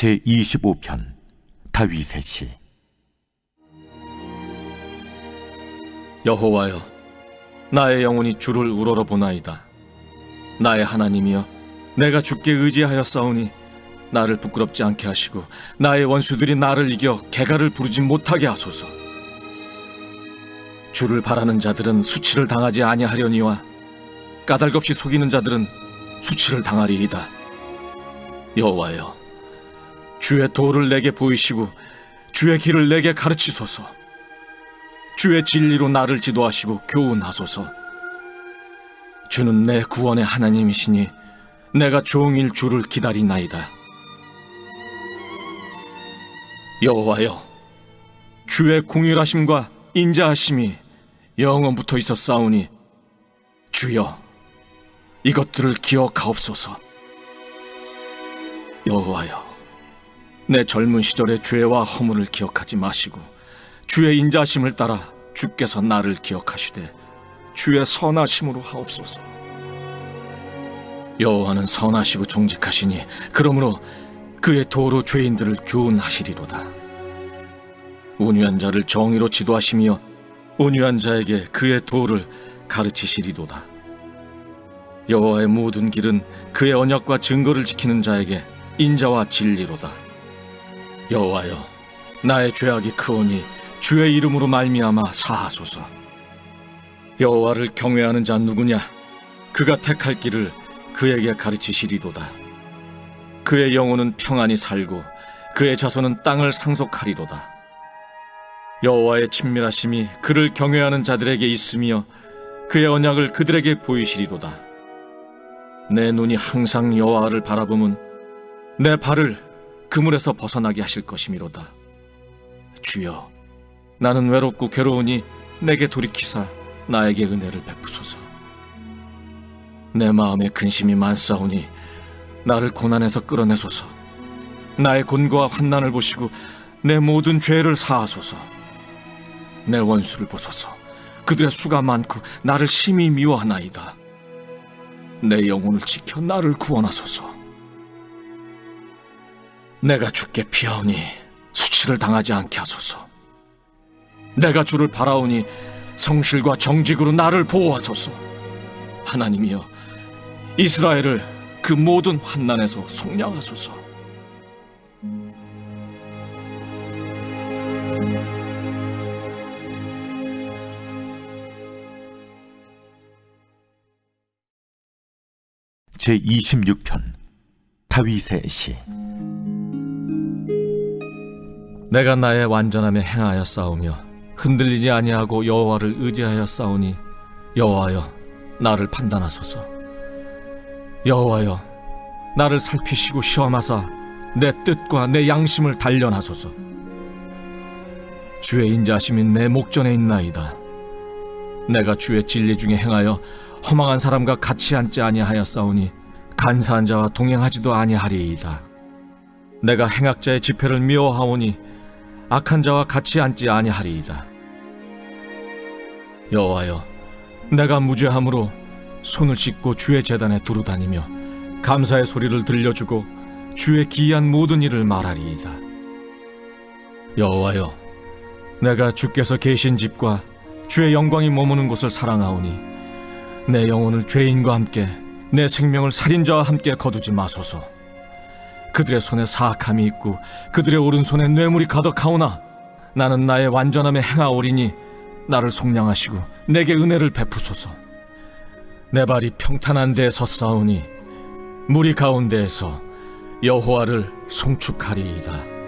제 25편 다윗의 시 여호와여, 나의 영혼이 주를 우러러 보나이다. 나의 하나님이여, 내가 의지하여 싸우니 나를 부끄럽지 않게 하시고 나의 원수들이 나를 이겨 개가를 부르지 못하게 하소서. 주를 바라는 자들은 수치를 당하지 아니하려니와 까닭없이 속이는 자들은 수치를 당하리이다. 여호와여, 주의 도를 내게 보이시고 주의 길을 내게 가르치소서. 주의 진리로 나를 지도하시고 교훈하소서. 주는 내 구원의 하나님이시니 내가 종일 주를 기다리나이다. 여호와여, 주의 궁일하심과 인자하심이 영원부터 있었사오니 주여 이것들을 기억하옵소서. 여호와여, 내 젊은 시절의 죄와 허물을 기억하지 마시고 주의 인자심을 따라 주께서 나를 기억하시되 주의 선하심으로 하옵소서. 여호와는 선하시고 정직하시니 그러므로 그의 도로 죄인들을 교훈하시리로다. 온유한 자를 정의로 지도하시며 온유한 자에게 그의 도를 가르치시리로다. 여호와의 모든 길은 그의 언약과 증거를 지키는 자에게 인자와 진리로다. 여호와여, 나의 죄악이 크오니 주의 이름으로 말미암아 사하소서. 여호와를 경외하는 자 누구냐? 그가 택할 길을 그에게 가르치시리로다. 그의 영혼은 평안히 살고 그의 자손은 땅을 상속하리로다. 여호와의 친밀하심이 그를 경외하는 자들에게 있으며 그의 언약을 그들에게 보이시리로다. 내 눈이 항상 여호와를 바라보면 내 발을 그물에서 벗어나게 하실 것이미로다. 주여, 나는 외롭고 괴로우니 내게 돌이키사 나에게 은혜를 베푸소서. 내 마음에 근심이 많사오니 나를 고난에서 끌어내소서. 나의 곤고와 환난을 보시고 내 모든 죄를 사하소서. 내 원수를 보소서. 그들의 수가 많고 나를 심히 미워하나이다. 내 영혼을 지켜 나를 구원하소서. 내가 주께 피하오니 수치를 당하지 않게 하소서. 내가 주를 바라오니 성실과 정직으로 나를 보호하소서. 하나님이여, 이스라엘을 그 모든 환난에서 속량하소서. 제 26편 다윗의 시 내가 나의 완전함에 행하여 싸우며 흔들리지 아니하고 여호와를 의지하여 싸우니 여호와여 나를 판단하소서. 여호와여 나를 살피시고 시험하사 내 뜻과 내 양심을 단련하소서. 주의 인자심이 내 목전에 있나이다. 내가 주의 진리 중에 행하여 허망한 사람과 같이 앉지 아니하여 싸우니 간사한 자와 동행하지도 아니하리이다. 내가 행악자의 집회를 미워하오니 악한 자와 같이 앉지 아니하리이다. 여호와여, 내가 무죄함으로 손을 씻고 주의 재단에 두루 다니며 감사의 소리를 들려주고 주의 기이한 모든 일을 말하리이다. 여호와여, 내가 주께서 계신 집과 주의 영광이 머무는 곳을 사랑하오니 내 영혼을 죄인과 함께 내 생명을 살인자와 함께 거두지 마소서. 그들의 손에 사악함이 있고 그들의 오른손에 뇌물이 가득하오나 나는 나의 완전함에 행하오리니 나를 속량하시고 내게 은혜를 베푸소서. 내 발이 평탄한 데에 섰사오니 무리 가운데에서 여호와를 송축하리이다